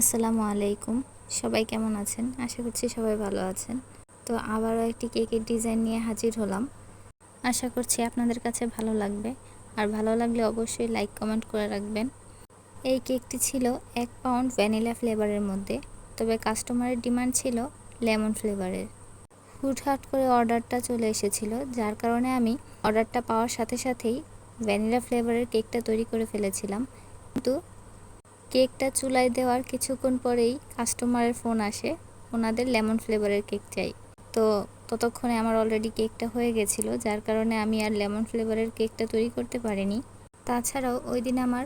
আসসালামু আলাইকুম। সবাই কেমন আছেন? আশা করছি সবাই ভালো আছেন। তো আবারও একটি কেকের ডিজাইন নিয়ে হাজির হলাম। আশা করছি আপনাদের কাছে ভালো লাগবে। আর ভালো লাগলে অবশ্যই লাইক, কমেন্ট করে রাখবেন। এই কেকটি ছিল এক পাউন্ড ভ্যানিলা ফ্লেভারের মধ্যে। তবে কাস্টমারের ডিমান্ড ছিল লেমন ফ্লেভারের। হুটহাট করে অর্ডারটা চলে এসেছিল, যার কারণে আমি অর্ডারটা পাওয়ার সাথে সাথেই ভ্যানিলা ফ্লেভারের কেকটা তৈরি করে ফেলেছিলাম। কিন্তু কেকটা চুলায় দেওয়ার কিছুক্ষণ পরেই কাস্টমারের ফোন আসে। ওনাদের লেমন ফ্লেভারের কেক চাই। তো ততক্ষণে আমার অলরেডি কেকটা হয়ে গেছিল, যার কারণে আমি আর লেমন ফ্লেভারের কেকটা তৈরি করতে পারিনি। তাছাড়াও ওই দিন আমার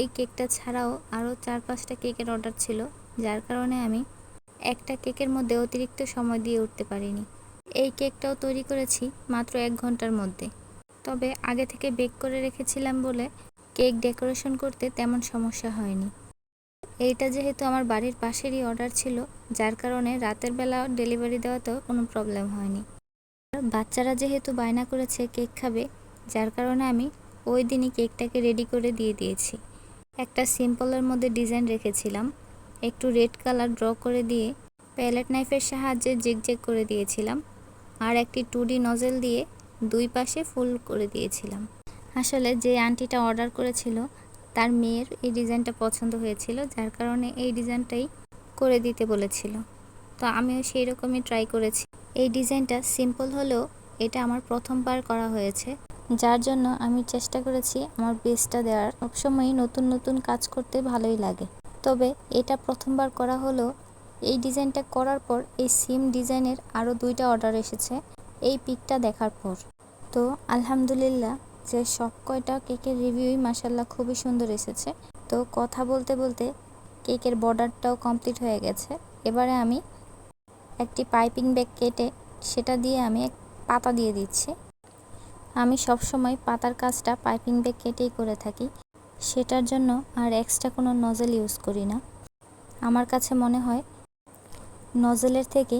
এই কেকটা ছাড়াও আরও চার পাঁচটা কেকের অর্ডার ছিল, যার কারণে আমি একটা কেকের মধ্যে অতিরিক্ত সময় দিয়ে উঠতে পারিনি। এই কেকটাও তৈরি করেছি মাত্র এক ঘণ্টার মধ্যে। তবে আগে থেকে বেক করে রেখেছিলাম বলে কেক ডেকোরেশন করতে তেমন সমস্যা হয়নি। এইটা যেহেতু আমার বাড়ির পাশেরই অর্ডার ছিল, যার কারণে রাতের বেলা ডেলিভারি দেওয়াতেও কোনো প্রবলেম হয়নি। বাচ্চারা যেহেতু বায়না করেছে কেক খাবে, যার কারণে আমি ওই দিনই কেকটাকে রেডি করে দিয়ে দিয়েছি। একটা সিম্পলের মধ্যে ডিজাইন রেখেছিলাম। একটু রেড কালার ড্র করে দিয়ে প্যালেট নাইফের সাহায্যে জেক করে দিয়েছিলাম। আর একটি টু ডি নজেল দিয়ে দুই পাশে ফুল করে দিয়েছিলাম। আসলে যে আন্টিটা অর্ডার করেছিল তার মেয়ের এই ডিজাইনটা পছন্দ হয়েছিল, যার কারণে এই ডিজাইনটাই করে দিতে বলেছিল। তো আমিও সেই রকমই ট্রাই করেছি। এই ডিজাইনটা সিম্পল হলেও এটা আমার প্রথমবার করা হয়েছে, যার জন্য আমি চেষ্টা করেছি আমার বেস্টটা দেওয়ার। সবসময়ই নতুন নতুন কাজ করতে ভালোই লাগে। তবে এটা প্রথমবার করা হলো এই ডিজাইনটা করার পর এই সিম ডিজাইনের আরও দুইটা অর্ডার এসেছে, এই পিকটা দেখার পর। তো আলহামদুলিল্লাহ যে সব কয়টা কেকের রিভিউই মাসাল্লাহ খুবই সুন্দর এসেছে। তো কথা বলতে বলতে কেকের বর্ডারটাও কমপ্লিট হয়ে গেছে। এবারে আমি একটি পাইপিং ব্যাগ কেটে সেটা দিয়ে আমি এক পাতা দিয়ে দিচ্ছি। আমি সব সময় পাতার কাজটা পাইপিং ব্যাগ কেটেই করে থাকি। সেটার জন্য আর এক্সট্রা কোনো নজেল ইউজ করি না। আমার কাছে মনে হয় নজেলের থেকে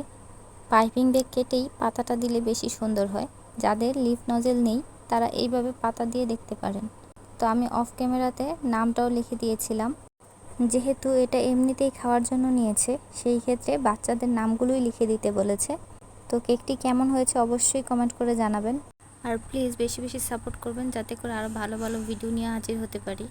পাইপিং ব্যাগ কেটেই পাতাটা দিলে বেশি সুন্দর হয়। যাদের লিফ নজেল নেই তারা এইভাবে পাতা দিয়ে দেখতে পারেন। তো আমি অফ ক্যামেরাতে নামটাও লিখে দিয়েছিলাম। যেহেতু এটা এমনিতেই খাওয়ার জন্য নিয়েছে, সেই ক্ষেত্রে বাচ্চাদের নামগুলোই লিখে দিতে বলেছে। তো কেকটি কেমন হয়েছে অবশ্যই কমেন্ট করে জানাবেন। আর প্লিজ বেশি বেশি সাপোর্ট করবেন যাতে করে আরও ভালো ভালো ভিডিও নিয়ে হাজির হতে পারি।